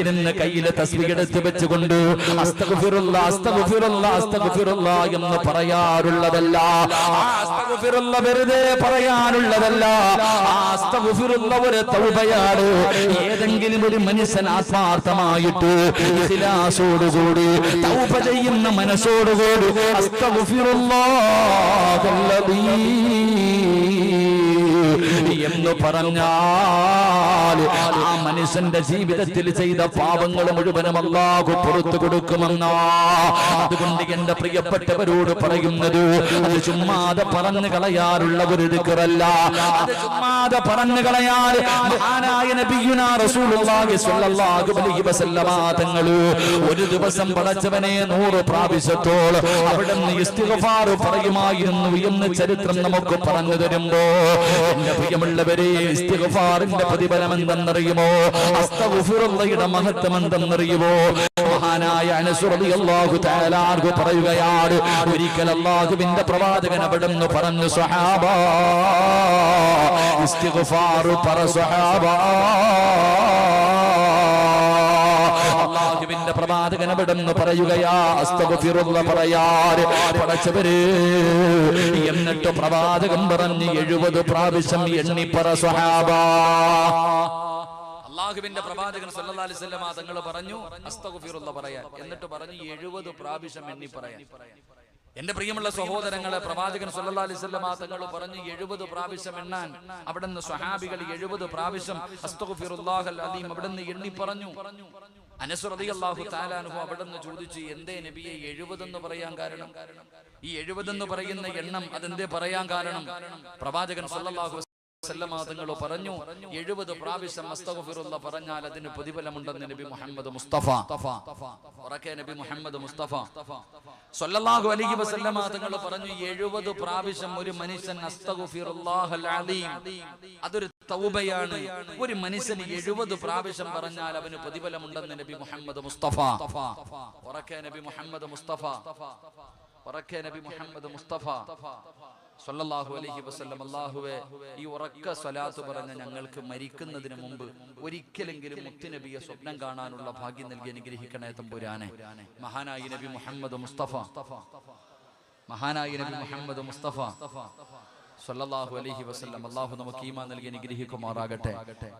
ഇരുന്ന് കയ്യിലെ തസ്ബിഹെടുത്ത് വെച്ചുകൊണ്ട് എന്ന് പറയാറുള്ളതല്ല. വെറുതെ പറയാനുള്ളതല്ല ഒരു തൗബയാണ്. ഏതെങ്കിലും ഒരു മനുഷ്യൻ ആത്മാർത്ഥമായിട്ട് ഇഖ്ലാസോടുകൂടി തൗബ ചെയ്യുന്ന മനസ്സോടുകൂടി അസ്തഗ്ഫിറുല്ലാഹല്ലദീ എന്ന് പറഞ്ഞാൽ ആ മനുഷ്യന്റെ ജീവിതത്തിൽ ചെയ്ത പാപങ്ങൾ മുഴുവനും അല്ലാഹു പുറത്തു കൊടുക്കുമെന്ന. അതുകൊണ്ട് എന്റെ പ്രിയപ്പെട്ടവരോട് പറയുന്നത് അത് ചുമ്മാതെ പറഞ്ഞു കളയാറുള്ള ഒരു ദിക്റല്ല അത് ചുമ്മാതെ പറഞ്ഞു കളയാൻ മഹാനായ നബിയുനാ റസൂലുള്ളാഹി സ്വല്ലല്ലാഹു അലൈഹി വസല്ലമ തങ്ങൾ ഒരു ദിവസം പടച്ചവനെ നൂറ് പ്രാവശ്യത്തോൾ അവിടെ ഇസ്തിഗ്ഫാർ പറയുമായിരുന്നു എന്ന് ചരിത്രം നമുക്ക് പറഞ്ഞു തരുമ്പോ പ്രിയമുള്ളവരെ ഇസ്തിഗ്ഫാറിന്റെ പ്രതിഫലം എന്തെന്നറിയുമോ അസ്തഗ്ഫിറുള്ളയുടെ മഹത്വം എന്തെന്നറിയുമോ മഹാനായ അനസ് റളിയല്ലാഹു തആല ആർക്കു പറയുകയാണ് ഒരിക്കൽ അല്ലാഹുവിന്റെ പ്രവാചകൻ അവിടെ നിന്ന് പറഞ്ഞു സ്വഹാബ ഇസ്തിഗ്ഫാർ പറ സ്വഹാബ അള്ളാഹുവിന്റെ പ്രവാചകൻ അവിടുന്ന് പറയുകയാ പറയാറ് പടച്ചവര്. എന്നിട്ട് പ്രവാചകൻ പറഞ്ഞ് എഴുപത് പ്രാവശ്യം എണ്ണിപ്പറ സ്വഹാബ. അള്ളാഹുവിന്റെ പ്രവാചകൻ അലൈഹി വസല്ലം തങ്ങൾ പറഞ്ഞു അസ്തഗ്ഫിറുള്ള പറയാൻ. എന്നിട്ട് പറഞ്ഞു എഴുപത് പ്രാവശ്യം എണ്ണി പറയാൻ. എന്റെ പ്രിയമുള്ള സഹോദരങ്ങളെ പ്രവാചകൻ സല്ലല്ലാഹു അലൈഹി വസല്ലം തങ്ങൾ പറഞ്ഞു എഴുപത് പ്രാവശ്യം എണ്ണാൻ. അവിടെ നിന്ന് സ്വഹാബികൾ എഴുപത് പ്രാവശ്യം അലീം അവിടുന്ന് എണ്ണി പറഞ്ഞു. അനസ് അള്ളാഹു തആല അവിടെ നിന്ന് ചോദിച്ചു എന്തേ നബിയെ എഴുപത് എന്ന് പറയാൻ കാരണം? ഈ എഴുപതെന്ന് പറയുന്ന എണ്ണം അതെന്തേ പറയാൻ കാരണം? പ്രവാചകൻ സല്ലല്ലാഹു തങ്ങൾ പറഞ്ഞു എഴുപത് പ്രാവശ്യം അസ്തഗ്ഫിറുള്ള പറഞ്ഞാൽ അതിന് പ്രതിഫലമുണ്ടെന്ന് നബി മുഹമ്മദ് മുസ്തഫ. ഉറക്കെ നബി മുഹമ്മദ് മുസ്തഫ. സല്ലല്ലാഹു അലൈഹി വസല്ലമ തങ്ങൾ പറഞ്ഞു എഴുപത് പ്രാവശ്യം ഒരു മനുഷ്യൻ അസ്തഗ്ഫിറുല്ലാഹൽ അലീം. അതൊരു തൗബയാണ്. ഒരു മനുഷ്യന് എഴുപത് പ്രാവശ്യം പറഞ്ഞാൽ അവന് പ്രതിഫലമുണ്ടെന്ന് നബി മുഹമ്മദ് മുസ്തഫ. ഉറക്കെ നബി മുഹമ്മദ് മുസ്തഫ. ഉറക്കെ നബി മുഹമ്മദ് മുസ്തഫ സല്ലല്ലാഹു അലൈഹി വസല്ലം അല്ലാഹുവേ ഈ ഉറക്ക സ്വലാത്ത് പറഞ്ഞ ഞങ്ങൾക്ക് മരിക്കുന്നതിന് മുമ്പ് ഒരിക്കലെങ്കിലും മുത്തുനബിയെ സ്വപ്നം കാണാനുള്ള ഭാഗ്യം നൽകി അനുഗ്രഹിക്കണേ തമ്പുരാനെ. മഹാനായി നബി മുഹമ്മദ് മുസ്തഫ. മഹാനായി നബി മുഹമ്മദ് മുസ്തഫ. സല്ലല്ലാഹു അലൈഹി വസല്ലം. അള്ളാഹു നമുക്ക് ഈമാ നൽകി അനുഗ്രഹിക്കുമാറാകട്ടെ.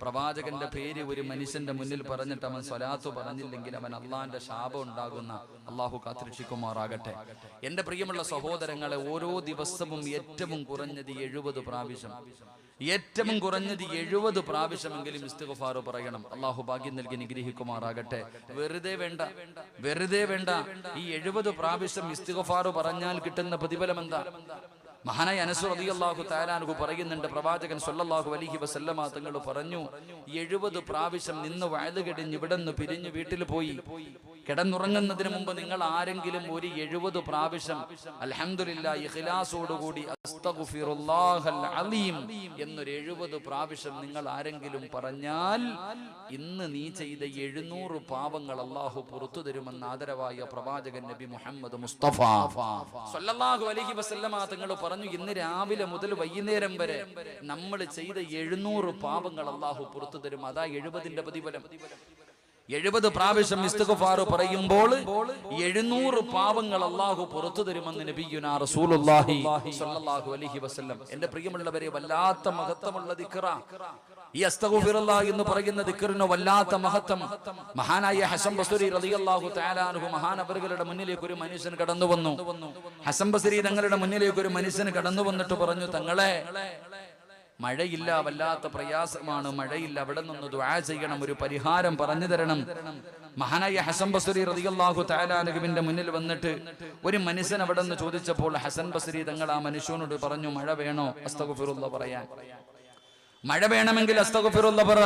പ്രവാചകന്റെ പേര് ഒരു മനുഷ്യന്റെ മുന്നിൽ പറഞ്ഞിട്ട് അവൻ സ്വലാത്തു പറഞ്ഞില്ലെങ്കിൽ അവൻ അള്ളാഹിന്റെ ശാപം ഉണ്ടാകുന്ന അള്ളാഹു കാത്തിരക്ഷിക്കുമാറാകട്ടെ എന്റെ പ്രിയമുള്ള സഹോദരങ്ങളെ ഓരോ ദിവസവും ഏറ്റവും കുറഞ്ഞത് എഴുപത് പ്രാവശ്യം. ഏറ്റവും കുറഞ്ഞത് എഴുപത് പ്രാവശ്യമെങ്കിലും ഇസ്തിഗ്ഫാർ പറയണം. അള്ളാഹു ഭാഗ്യം നൽകി നിഗ്രഹിക്കുമാറാകട്ടെ വെറുതെ വേണ്ട. വെറുതെ വേണ്ട. ഈ എഴുപത് പ്രാവശ്യം ഇസ്തിഗ്ഫാർ പറഞ്ഞാൽ കിട്ടുന്ന പ്രതിഫലം എന്താ മഹാനായ അനസു റളിയല്ലാഹു തആലാനഹു പറയുന്നുണ്ട് പ്രവാചകൻ സൊല്ലാഹു അലൈഹി വസല്ലമ തങ്ങൾ പറഞ്ഞു എഴുപത് പ്രാവശ്യം നിന്ന് വയത് കെടിഞ്ഞ് ഇവിടെ നിന്ന് പിരിഞ്ഞ് വീട്ടിൽ പോയി. കിടന്നുറങ്ങുന്നതിന് മുമ്പ് നിങ്ങൾ ആരെങ്കിലും ഒരു എഴുപത് പ്രാവശ്യം അസ്തഗ്ഫിറുല്ലാഹൽ അലീം എന്നൊരു എഴുപത് പ്രാവശ്യം നിങ്ങൾ ആരെങ്കിലും പറഞ്ഞാൽ ഇന്ന് നീ ചെയ്ത എഴുന്നൂറ് പാവങ്ങൾ അള്ളാഹു പുറത്തു തരുമെന്ന് ആദരവായ പ്രവാചകൻ നബി മുഹമ്മദ് മുസ്തഫ. അലൈഹി വസല്ലമ തങ്ങൾ പറഞ്ഞു ഇന്ന് രാവിലെ മുതൽ വൈകുന്നേരം വരെ നമ്മൾ ചെയ്ത എഴുന്നൂറ് പാപങ്ങൾ അള്ളാഹു പുറത്തു തരും. അതാ എഴുപതിന്റെ പ്രതിഫലം. എഴുപത് പ്രാവശ്യം ഇസ്തിഗ്ഫാർ പറയുമ്പോൾ എഴുന്നൂറ് പാവങ്ങൾ അള്ളാഹു പുറത്തു തരുമെന്ന് നബിയുനാ റസൂലുള്ളാഹി സ്വല്ലല്ലാഹു അലൈഹി വസല്ലം. എന്റെ പ്രിയമുള്ളവരെ വല്ലാത്ത മഹത്വമുള്ള ദിക്റ. ഈ അസ്തഗ്ഫിറുല്ലാ എന്ന് പറയുന്ന ദിക്കറിന് വല്ലാത്ത മഹത്വം. മഹാനായ ഹസൻ ബസുരി റളിയല്ലാഹു തആല മഹാനബറുകളുടെ മുന്നിലേക്ക് ഒരു മനുഷ്യൻ കടന്നു വന്നു. ഹസൻ ബസുരി തങ്ങളുടെ മുന്നിലേക്ക് ഒരു മനുഷ്യൻ കടന്നു വന്നിട്ട് പറഞ്ഞു തങ്ങളെ മഴയില്ല വല്ലാത്ത പ്രയാസമാണ്. മഴയില്ല അവിടെ നിന്ന് ദുആ ചെയ്യണം ഒരു പരിഹാരം പറഞ്ഞു തരണം. മഹാനായ ഹസൻ ബസരി റളിയല്ലാഹു തആലാനുവിന്റെ മുന്നിൽ വന്നിട്ട് ഒരു മനുഷ്യൻ അവിടെ നിന്ന് ചോദിച്ചപ്പോൾ ഹസൻ ബസരി തങ്ങൾ ആ മനുഷ്യനോട് പറഞ്ഞു മഴ വേണോ? അസ്തകുഫിറുള്ള പറയാൻ. മഴ വേണമെങ്കിൽ അസ്തഗ്ഫിറുല്ലാ പറ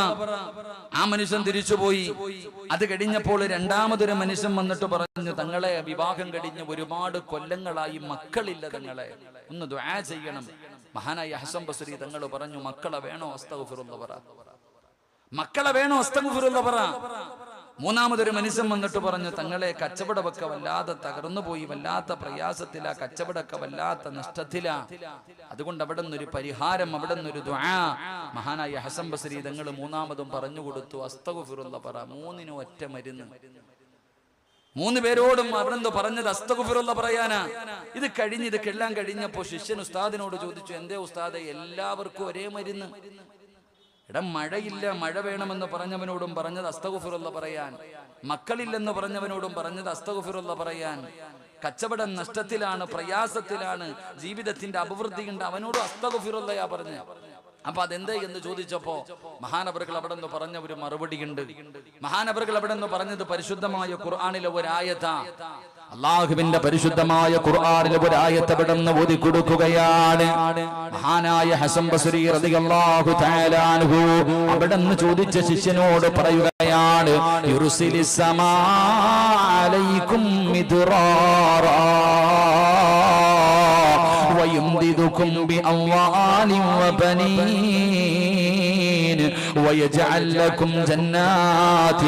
ആ മനുഷ്യൻ തിരിച്ചുപോയി. അത് കഴിഞ്ഞപ്പോൾ രണ്ടാമതൊരു മനുഷ്യൻ വന്നിട്ട് പറഞ്ഞു തങ്ങളെ വിവാഹം കഴിഞ്ഞ് ഒരുപാട് കൊല്ലങ്ങളായി മക്കളില്ല തങ്ങളെ. ഒന്ന് ദുആ ചെയ്യണം. മഹാനായ ഹസൻ ബസരി തങ്ങൾ പറഞ്ഞു മക്കളെ വേണോ അസ്തഗ്ഫിറുല്ലാ പറ മക്കളെ വേണോ അസ്തഗ്ഫിറുല്ലാ പറ മൂന്നാമതൊരു മനുഷ്യൻ വന്നിട്ട് പറഞ്ഞു തങ്ങളെ കച്ചവടമൊക്കെ വല്ലാതെ തകർന്നു പോയി വല്ലാത്ത പ്രയാസത്തില കച്ചവടമൊക്കെ വല്ലാത്ത നഷ്ടത്തില. അതുകൊണ്ട് അവിടെ നിന്നൊരു പരിഹാരം അവിടെ നിന്നൊരു മഹാനായ ഹസൻ ബസരി തങ്ങൾ മൂന്നാമതും പറഞ്ഞു കൊടുത്തു അസ്തകുഫിറുന്ന പറ മൂന്നിനും ഒറ്റ മരുന്ന്. മൂന്ന് പേരോടും അവിടെ എന്തോ പറഞ്ഞത് അസ്തകുഫിറുള്ള പറയാനാ. ഇത് കഴിഞ്ഞ് ഇത് കെള്ളാൻ കഴിഞ്ഞപ്പോ ശിഷ്യൻ ഉസ്താദിനോട് ചോദിച്ചു എന്തേ ഉസ്താദെ എല്ലാവർക്കും ഒരേ മരുന്ന്. എടാ മഴയില്ല മഴ വേണമെന്ന് പറഞ്ഞവനോടും പറഞ്ഞത് അസ്തകുഫിറുള്ള പറയാൻ. മക്കളില്ലെന്ന് പറഞ്ഞവനോടും പറഞ്ഞത് അസ്തകുഫിറുള്ള പറയാൻ. കച്ചവടം നഷ്ടത്തിലാണ് പ്രയാസത്തിലാണ് ജീവിതത്തിന്റെ അഭിവൃദ്ധി ഉണ്ട് അവനോടും അസ്തകുഫിറുള്ളയാ പറഞ്ഞ. അപ്പൊ അതെന്തേ എന്ന് ചോദിച്ചപ്പോ മഹാനവറുകൾ അവിടെ നിന്ന് പറഞ്ഞ ഒരു മറുപടിയുണ്ട് മഹാനവറുകൾ അവിടെ നിന്ന് പറഞ്ഞത് പരിശുദ്ധമായ ഖുർആാനിലെ ഒരായത അള്ളാഹുവിന്റെ പരിശുദ്ധമായ ഖുർആാനിലെ ഒരായത്തെ പെടുന്ന ഊതി കൊടുക്കുകയാണ്. മഹാനായ ഹസൻ ബസുരി റളിയല്ലാഹു തആലാഹു അവിടെന്ന് ചോദിച്ച ശിഷ്യനോട് പറയുകയാണ് ും മിദ്റാറാ വയുംദിദുകും ബിഅംവാലിൻ ويجعل لكم جنات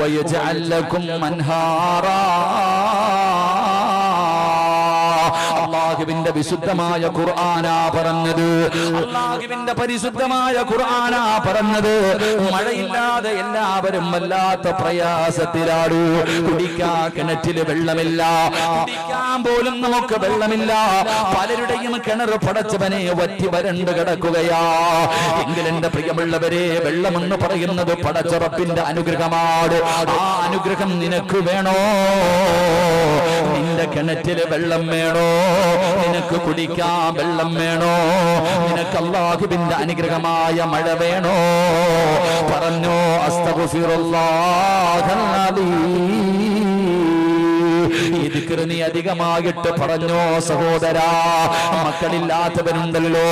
ويجعل لكم أنهارا. അള്ളാഹുവിന്റെ വിശുദ്ധമായ ഖുർആനാ പറഞ്ഞത്. അള്ളാഹുവിന്റെ പരിശുദ്ധമായ ഖുർആനാ പറഞ്ഞത്. മഴയില്ലാതെ എല്ലാവരും വല്ലാത്ത പ്രയാസത്തിലാടു. കുടിക്കാ കിണറ്റിൽ വെള്ളമില്ല. കുടിക്കാൻ പോലും നമുക്ക് വെള്ളമില്ല. പലരുടെയും കിണർ പടച്ചവനെ വറ്റി വരണ്ട് കിടക്കുകയാ. എങ്കിലെന്റെ പ്രിയമുള്ളവരെ വെള്ളമെന്ന് പറയുന്നത് പടച്ചുറപ്പിന്റെ അനുഗ്രഹമാണ്. ആ അനുഗ്രഹം നിനക്ക് വേണോ? നിന്റെ കിണറ്റിൽ വെള്ളം വേണോ? നിനക്ക് കുടിക്കാൻ വെള്ളം വേണോ? നിനക്ക് അള്ളാഹുബിന്റെ അനുഗ്രഹമായ മഴ വേണോ? പറഞ്ഞോ. ഈ ദിക്റ് നീ അധികമായിട്ട് പറഞ്ഞോ സഹോദരാ മക്കളില്ലാത്തവരുണ്ടല്ലോ.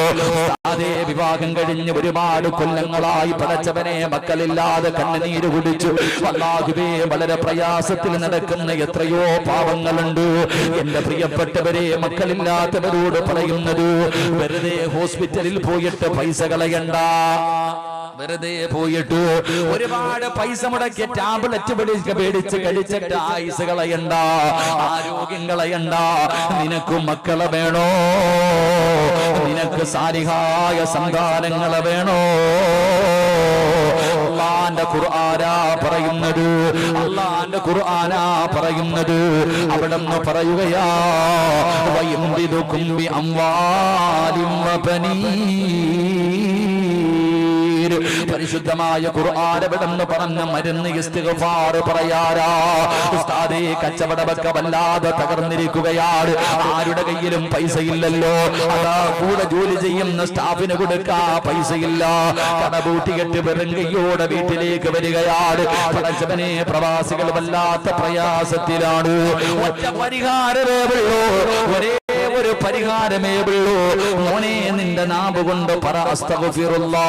അതേ വിവാഹം കഴിഞ്ഞ് ഒരുപാട് കൊല്ലങ്ങളായി പടച്ചവനെ മക്കളില്ലാതെ കണ്ണുനീര് കുടിച്ചു. അല്ലാഹുവേ വളരെ പ്രയാസത്തിൽ നടക്കുന്ന എത്രയോ പാവങ്ങളുണ്ട്. എന്റെ പ്രിയപ്പെട്ടവരെ മക്കളില്ലാത്തവരോട് പറയുന്നത് വെറുതെ ഹോസ്പിറ്റലിൽ പോയിട്ട് പൈസ കളയണ്ട. വെറുതെ പോയിട്ട് ഒരുപാട് പൈസ മുടക്കി ടാബ്ലറ്റ് പിടിച്ച് പേടിച്ച് കഴിച്ചിട്ട് ആയുസ് കളയണ്ട ആരോഗ്യം കളയണ്ട. നിനക്കും മക്കളെ വേണോ? നിനക്ക് സാരിഹായ സന്താനങ്ങളെ വേണോ? അള്ളാന്റെ ഖുർആനാ പറയുന്നത് അള്ളാന്റെ ഖുർആനാ പറയുന്നത് അവിടെ നിന്ന് പറയുകയാ വയംബിദുക്കും ബി അംവാലിം വബനീൻ പരിശുദ്ധമായ ഖുർആാനവിടെന്ന് പറഞ്ഞ മരുന്ന് ഇസ്തിഗ്ഫാർ പറയാരാ. ഉസ്താദേ കച്ചവടമൊക്കെ വല്ലാതെ തകർന്നിരിക്കുകയാണ്. ആരുടെ കയ്യിലും പൈസ ഇല്ലല്ലോ അതാ കൂടെ ജോലി ചെയ്യുന്ന സ്റ്റാഫിന് കൊടുക്കാ പൈസയില്ല. കടപൂട്ടിയിട്ട് വെറുങ്കയോടെ വീട്ടിലേക്ക് വരികയാണ്. പടച്ചവനെ പ്രവാസികൾ വല്ലാത്ത പ്രയാസത്തിലാണ്. ഒറ്റ പരിഹാരമേ ഉള്ളൂ. ഒരേ ഒരു പരിഹാരമേ ഉള്ളൂ. മോനെ നിന്റെ നാവ് കൊണ്ട് പറ അസ്തഗ്ഫിറുല്ലാ.